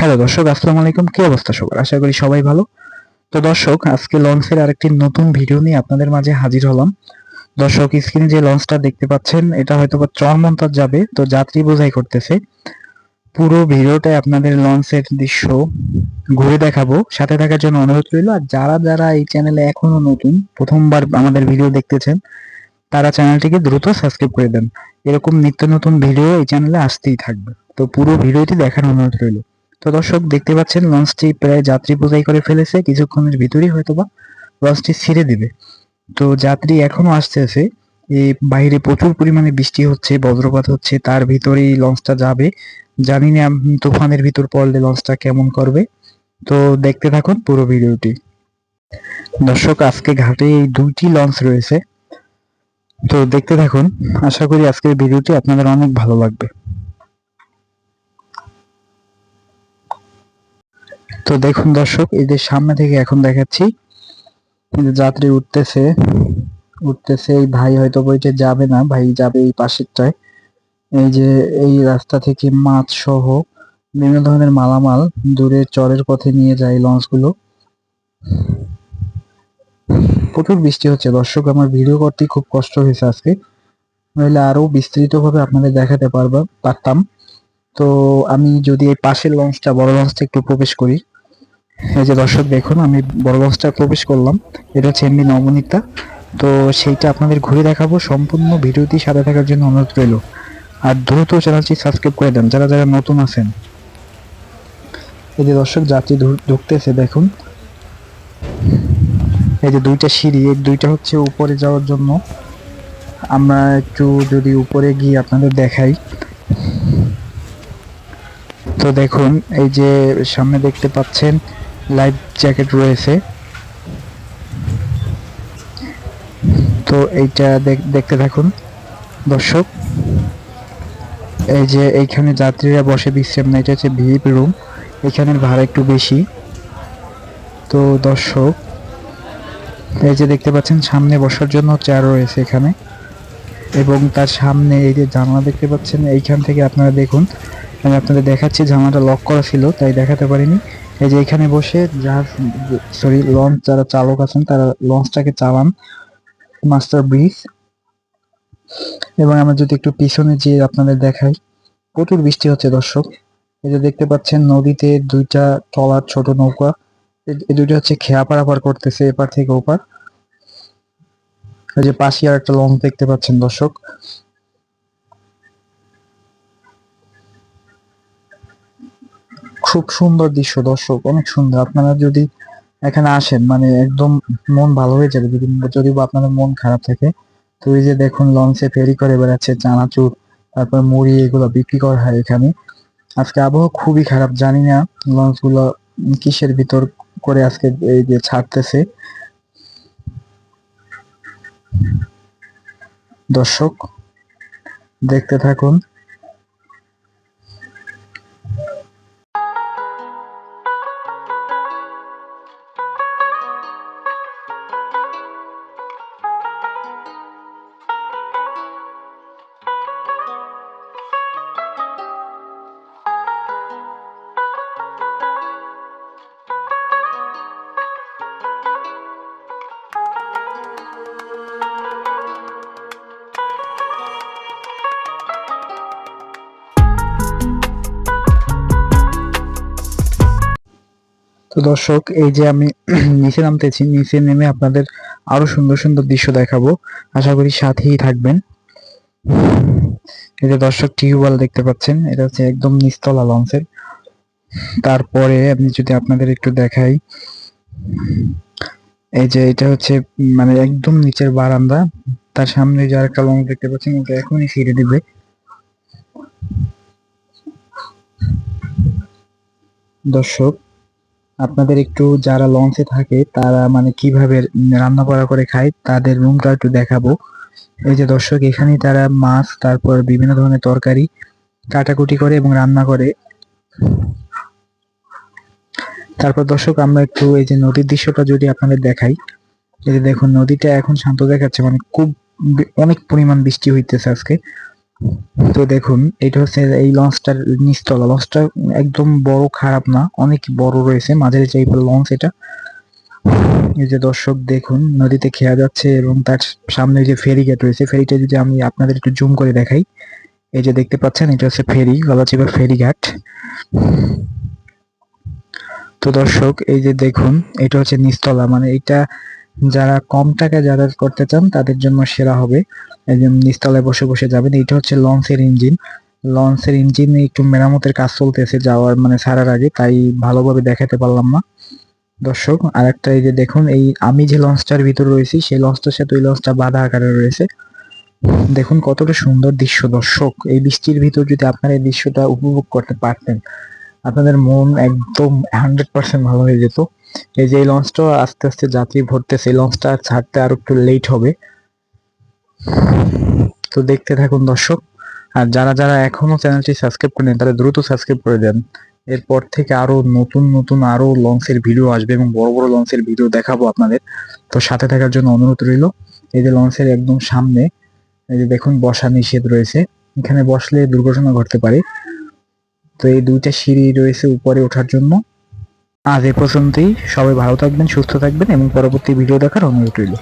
Hello দর্শক, আসসালামু আলাইকুম। কি অবস্থা সবার? আশা করি সবাই ভালো। তো দর্শক, আজকে লঞ্চের আরেকটি নতুন ভিডিও নিয়ে আপনাদের মাঝে হাজির হলাম। দর্শক স্ক্রিনে যে লঞ্চটা দেখতে পাচ্ছেন, এটা হয়তো বা চরমন্তর যাবে, তো যাত্রী বোঝাই করতেছে। পুরো ভিডিওটায় আপনাদের লঞ্চের দৃশ্য ঘুরে দেখাবো। সাথে থাকার জন্য অনুরোধ রইল, আর যারা যারা এই চ্যানেলে এখনও নতুন, প্রথমবার আমাদের ভিডিও দেখতেছেন, তারা চ্যানেলটিকে দ্রুত সাবস্ক্রাইব করে দেন। এরকম নিত্য নতুন ভিডিও এই চ্যানেলে আসতেই থাকবে। তো পুরো ভিডিওটি দেখার অনুরোধ রইল। তো দর্শক, দেখতে পাচ্ছেন, লঞ্চটি প্রায় যাত্রী বোঝাই করে ফেলেছে। কিছুক্ষণের ভিতরেই হয়তোবা লঞ্চটি ছেড়ে দিবে। তো যাত্রী এখনও আসতে আসতেছে এই বাইরে প্রচুর পরিমাণে বৃষ্টি হচ্ছে, বজ্রপাত হচ্ছে, তার ভিতরেই লঞ্চটা যাবে। জানি না তুফানের ভিতর পড়লে লঞ্চটা কেমন করবে। তো দেখতে থাকুন পুরো ভিডিওটি। দর্শক, আজকে ঘাটে এই দুইটি লঞ্চ রয়েছে। তো দেখতে থাকুন। আশা করি আজকের ভিডিওটি আপনাদের অনেক ভালো লাগবে। তো দেখুন দর্শক যে সামনে থেকে এখন দেখাচ্ছি যে যাত্রী উঠতেছে উঠতেছে, এই ভাই হয়তো বইটা যাবে না, ভাই যাবে এই পাশেরটায় এই যে এই রাস্তা থেকে মাছ সহ বিভিন্ন ধরনের মালামাল দূরে চরের পথে নিয়ে যায় লঞ্চগুলো। প্রচুর বৃষ্টি হচ্ছে দর্শক, আমার ভিডিও করতে খুব কষ্ট হয়েছে আজকে। নইলে আরও বিস্তারিত ভাবে আপনাদের দেখাতে পারবা পারতাম। তো আমি যদি এই পাশের লঞ্চটা, বড় লঞ্চটা একটু প্রবেশ করি। এই যে দর্শক, দেখুন, আমি বড় লঞ্চটা প্রবেশ করলাম। এটা হচ্ছে এমনি নবনীতা। তো সেইটা আপনাদের ঘুরে দেখাবো। সম্পূর্ণ ভিডিওটি সাথে থাকার জন্য অনুরোধ রইল। আর দ্রুত চ্যানেলটি সাবস্ক্রাইব করে দেন, যারা যারা নতুন আছেন। এই যে দর্শক, যাত্রী ঢুকতেছে, দেখুন। এই যে দুইটা সিঁড়ি, এই দুইটা হচ্ছে উপরে যাওয়ার জন্য। আমরা একটু যদি উপরে গিয়ে আপনাদের দেখাই। তো দেখুন, এই যে সামনে দেখতে পাচ্ছেন লাইফ জ্যাকেট রয়েছে। তো এইটা দেখ- দেখতে থাকুন, দর্শক। এই যে এইখানে যাত্রীরা বসে বিশ্রাম নেয় এটা হচ্ছে ভিপ রুম। এখানের ভাড়া একটু বেশি। তো দর্শক, এই যে দেখতে পাচ্ছেন, সামনে বসার জন্য চেয়ার রয়েছে এখানে। এবং তার সামনে এই যে জানলা দেখতে পাচ্ছেন, এইখান থেকে আপনারা দেখুন আমি আপনাদের দেখাচ্ছি জানলাটা লক করা ছিল, তাই দেখাতে পারিনি। এই যে এখানে বসে যার সরি লঞ্চ যারা চালক আছেন, তারা লঞ্চটাকে চালান। মাস্টার ব্রিজ এবং আমরা যদি একটু পিছনে যেয়ে আপনাদের দেখাই, প্রচুর বৃষ্টি হচ্ছে, দর্শক। এই যে দেখতে পাচ্ছেন, নদীতে দুইটা ট্রলার ছোট নৌকা। এই দুইটা হচ্ছে খেয়া পারাপার করতেছে এপার থেকে ওপার। এই যে পাশে আর একটা লঞ্চ দেখতে পাচ্ছেন, দর্শক। খুব সুন্দর দৃশ্য, দর্শক, অনেক সুন্দর। আপনারা যদি এখানে আসেন মানে একদম মন ভালো হয়ে যাবে। যদি যদি আপনাদের মন খারাপ থাকে, তো এই যে দেখুন, লঞ্চে ফেরি করে বেড়াচ্ছে, চানাচুর, তারপর মুড়ি এগুলো বিক্রি করা হয় এখানে। আজকে আবহাওয়া খুবই খারাপ, জানি না লঞ্চগুলো কিসের ভিতর করে আজকে এই যে ছাড়তেছে। দর্শক, দেখতে থাকুন। তো দর্শক, এই যে আমি নিচে নামতেছি, নিচে নেমে আপনাদের আরও সুন্দর সুন্দর দৃশ্য দেখাবো। আশা করি সাথেই থাকবেন। এই যে দর্শক, টিউবওয়েল দেখতে পাচ্ছেন, এটা হচ্ছে একদম নিচতলা লঞ্চের। তারপরে আমি যদি আপনাদের একটু দেখাই, এই যে এটা হচ্ছে মানে একদম নিচের বারান্দা। তার সামনে যে আরেকটা লঞ্চ দেখতে পাচ্ছেন ওটা এখনই ছেড়ে দিবে। দর্শক আপনাদের একটু যারা লঞ্চে থাকে, তারা মানে কীভাবে রান্না করা করে খায়, তাদের রুমটা একটু দেখাবো। এই যে দর্শক, এখানেই তারা মাছ, তারপর বিভিন্ন ধরনের তরকারি কাটাকুটি করে এবং রান্না করে। তারপর দর্শক, আমরা একটু এই যে নদীর দৃশ্যটা যদি আপনাদের দেখাই, এই যে দেখুন, নদীটা এখন শান্ত দেখাচ্ছে মানে খুব অনেক পরিমাণ বৃষ্টি হইতেছে আজকে। তো দেখুন, এটা হচ্ছে এই লঞ্চটার নিচতলা। লঞ্চটা একদম বড় খারাপ না, অনেক বড় রয়েছে, মাঝারি টাইপের লঞ্চ এটা। এই যে দর্শক, দেখুন, নদীতে খেয়া যাচ্ছে এবং তার সামনে যে ফেরি গেট রয়েছে, ফেরিটা যদি আমি আপনাদের একটু জুম করে দেখাই, এই যে দেখতে পাচ্ছেন, এটা হচ্ছে ফেরি, গলাচিপা ফেরি ঘাট। তো দর্শক, এই যে দেখুন, এটা হচ্ছে নিচতলা মানে এটা যারা কম টাকায় যারা করতে চান, তাদের জন্য সেরা হবে। নিচতলায় বসে বসে যাবেন। এটা হচ্ছে লঞ্চের ইঞ্জিন। লঞ্চের ইঞ্জিনে একটু মেরামতের কাজ চলতেছে যাওয়ার মানে ছাড়ার আগে, তাই ভালোভাবে দেখাতে পারলাম না। দর্শক আর একটা এই যে দেখুন, এই আমি যে লঞ্চটার ভিতর রয়েছি, সেই লঞ্চটার সাথে ওই লঞ্চটা বাধা আকারে রয়েছে। দেখুন কতটা সুন্দর দৃশ্য, দর্শক। এই বৃষ্টির ভিতর যদি আপনারা এই দৃশ্যটা উপভোগ করতে পারতেন, আপনাদের মন একদম হান্ড্রেড পার্সেন্ট ভালো হয়ে যেত। এই যে এই লঞ্চটা আস্তে আস্তে যাত্রী ভরতেছে, এই লঞ্চটা ছাড়তে আরও একটু লেট হবে। তো দেখতে থাকুন দর্শক, আর যারা যারা এখনও চ্যানেলটি সাবস্ক্রাইব করেন তারা দ্রুত সাবস্ক্রাইব করে দেন। এরপর থেকে আরও নতুন নতুন আরও লঞ্চের ভিডিও আসবে এবং বড় বড় লঞ্চের ভিডিও দেখাবো আপনাদের। তো সাথে থাকার জন্য অনুরোধ রইল, এই যে লঞ্চের একদম সামনে, এই যে দেখুন বসা নিষেধ রয়েছে। এখানে বসলে দুর্ঘটনা ঘটতে পারে। তো এই দুইটা সিঁড়ি রয়েছে উপরে ওঠার জন্য। আজ এ পর্যন্তই। সবাই ভালো থাকবেন সুস্থ থাকবেন এবং পরবর্তী ভিডিও দেখার অনুরোধ রইল।